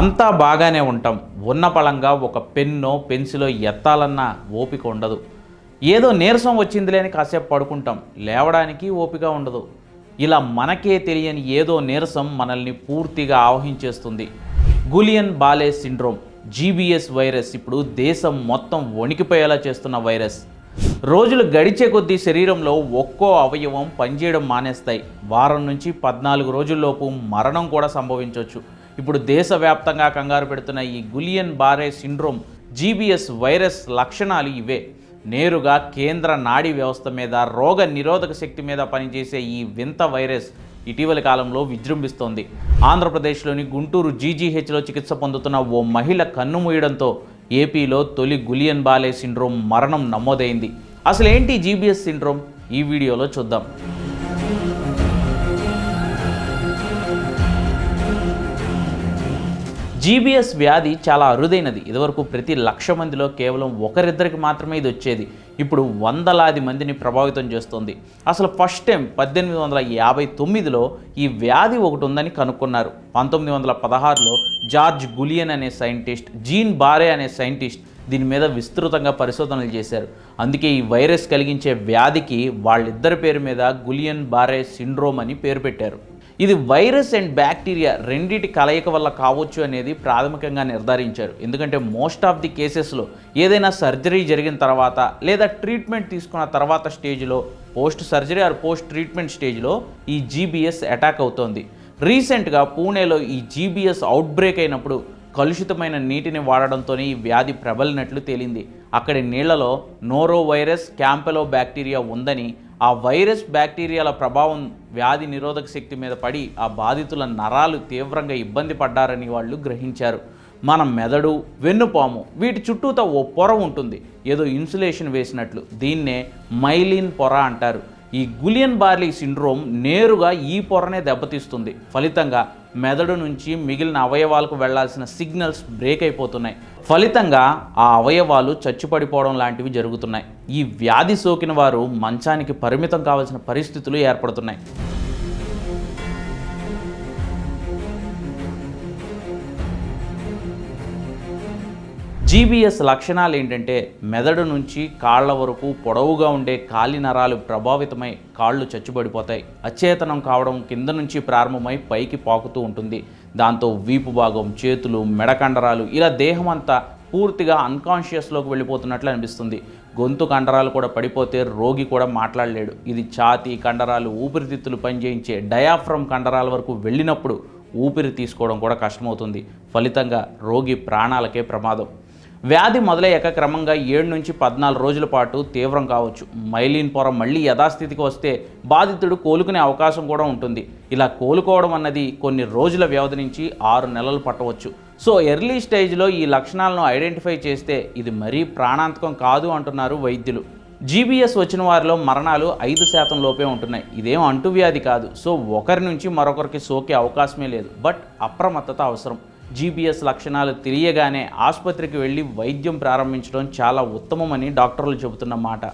అంతా బాగానే ఉంటాం. ఉన్న పళంగా ఒక పెన్నో పెన్సిలో ఎత్తాలన్న ఓపిక ఉండదు. ఏదో నీరసం వచ్చిందిలే అని కాసేపు పడుకుంటాం. లేవడానికి ఓపిక ఉండదు. ఇలా మనకే తెలియని ఏదో నీరసం మనల్ని పూర్తిగా ఆవహించేస్తుంది. Guillain Barre syndrome GBS virus ఇప్పుడు దేశం మొత్తం వణికిపోయేలా చేస్తున్న వైరస్. రోజులు గడిచే కొద్దీ శరీరంలో ఒక్కో అవయవం పనిచేయడం మానేస్తాయి. వారం నుంచి పద్నాలుగు రోజుల్లోపు మరణం కూడా సంభవించవచ్చు ఇప్పుడు దేశవ్యాప్తంగా కంగారు పెడుతున్న ఈ Guillain Barre syndrome GBS virus లక్షణాలు ఇవే. నేరుగా కేంద్ర నాడీ వ్యవస్థ మీద రోగ నిరోధక శక్తి మీద పనిచేసే ఈ వింత వైరస్ ఇటీవలి కాలంలో విజృంభిస్తోంది. ఆంధ్రప్రదేశ్లోని గుంటూరు జీజీహెచ్లో చికిత్స పొందుతున్న ఓ మహిళ కన్నుమూయడంతో ఏపీలో తొలి గులియన్ బాలే సిండ్రోమ్ మరణం నమోదైంది. అసలేంటి జీబీఎస్ సిండ్రోమ్? ఈ వీడియోలో చూద్దాం. జీబీఎస్ వ్యాధి చాలా అరుదైనది. ఇదివరకు ప్రతి లక్ష మందిలో కేవలం ఒకరిద్దరికి మాత్రమే ఇది వచ్చేది. ఇప్పుడు వందలాది మందిని ప్రభావితం చేస్తుంది. అసలు ఫస్ట్ టైం పద్దెనిమిది వందల యాభై తొమ్మిదిలో ఈ వ్యాధి ఒకటి ఉందని కనుక్కున్నారు. పంతొమ్మిది వందల పదహారులో జార్జ్ గులియన్ అనే సైంటిస్ట్ జీన్ బారే అనే సైంటిస్ట్ దీని మీద విస్తృతంగా పరిశోధనలు చేశారు. అందుకే ఈ వైరస్ కలిగించే వ్యాధికి వాళ్ళిద్దరి పేరు మీద గులియన్ బారే సిండ్రోమ్ అని పేరు పెట్టారు. ఇది వైరస్ అండ్ బ్యాక్టీరియా రెండిటి కలయిక వల్ల కావచ్చు అనేది ప్రాథమికంగా నిర్ధారించారు. ఎందుకంటే మోస్ట్ ఆఫ్ ది కేసెస్లో ఏదైనా సర్జరీ జరిగిన తర్వాత లేదా ట్రీట్మెంట్ తీసుకున్న తర్వాత స్టేజ్లో post surgery or post treatment స్టేజ్లో ఈ జీబీఎస్ అటాక్ అవుతోంది. రీసెంట్గా పూణేలో ఈ జీబీఎస్ అవుట్ బ్రేక్ అయినప్పుడు కలుషితమైన నీటిని వాడడంతోనే ఈ వ్యాధి ప్రబలినట్లు తేలింది. అక్కడి నీళ్ళలో నోరో వైరస్ క్యాంపెలో బ్యాక్టీరియా ఉందని ఆ వైరస్ బ్యాక్టీరియాల ప్రభావం వ్యాధి నిరోధక శక్తి మీద పడి ఆ బాధితుల నరాలు తీవ్రంగా ఇబ్బంది పడ్డారని వాళ్ళు గ్రహించారు. మన మెదడు వెన్నుపాము వీటి చుట్టూతో ఓ పొర ఉంటుంది. ఏదో ఇన్సులేషన్ వేసినట్లు. దీన్నే మైలిన్ పొర అంటారు. ఈ గులియన్ బార్లీ సిండ్రోమ్ నేరుగా ఈ పొరనే దెబ్బతీస్తుంది. ఫలితంగా మెదడు నుంచి మిగిలిన అవయవాలకు వెళ్ళాల్సిన సిగ్నల్స్ బ్రేక్ అయిపోతున్నాయి. ఫలితంగా ఆ అవయవాలు చచ్చుపడిపోవడం లాంటివి జరుగుతున్నాయి. ఈ వ్యాధి సోకిన వారు మంచానికి పరిమితం కావాల్సిన పరిస్థితులు ఏర్పడుతున్నాయి. జీబీఎస్ లక్షణాలు ఏంటంటే మెదడు నుంచి కాళ్ళ వరకు పొడవుగా ఉండే కాలి నరాలు ప్రభావితమై కాళ్ళు చచ్చుబడిపోతాయి. అచేతనం కావడం కింద నుంచి ప్రారంభమై పైకి పాకుతూ ఉంటుంది. దాంతో వీపు భాగం చేతులు మెడకండరాలు ఇలా దేహం అంతా పూర్తిగా అన్కాన్షియస్లోకి వెళ్ళిపోతున్నట్లు అనిపిస్తుంది. గొంతు కండరాలు కూడా పడిపోతే రోగి కూడా మాట్లాడలేడు. ఇది ఛాతీ కండరాలు ఊపిరితిత్తులు పనిచేయించే డయాఫ్రమ్ కండరాల వరకు వెళ్ళినప్పుడు ఊపిరి తీసుకోవడం కూడా కష్టమవుతుంది. ఫలితంగా రోగి ప్రాణాలకే ప్రమాదం. వ్యాధి మొదలయ్యాక క్రమంగా ఏడు నుంచి పద్నాలుగు రోజుల పాటు తీవ్రం కావచ్చు. మైలిన్ పొర మళ్ళీ యథాస్థితికి వస్తే బాధితుడు కోలుకునే అవకాశం కూడా ఉంటుంది. ఇలా కోలుకోవడం అన్నది కొన్ని రోజుల వ్యవధి నుంచి ఆరు నెలలు పట్టవచ్చు. సో ఎర్లీ స్టేజ్లో ఈ లక్షణాలను ఐడెంటిఫై చేస్తే ఇది మరీ ప్రాణాంతకం కాదు అంటున్నారు వైద్యులు. జీబీఎస్ వచ్చిన వారిలో మరణాలు ఐదు శాతం లోపే ఉంటున్నాయి. ఇదేం అంటువ్యాధి కాదు. సో ఒకరి నుంచి మరొకరికి సోకే అవకాశమే లేదు. బట్ అప్రమత్తత అవసరం. జీబీఎస్ లక్షణాలు తెలియగానే ఆసుపత్రికి వెళ్ళి వైద్యం ప్రారంభించడం చాలా ఉత్తమమని డాక్టర్లు చెబుతున్న మాట.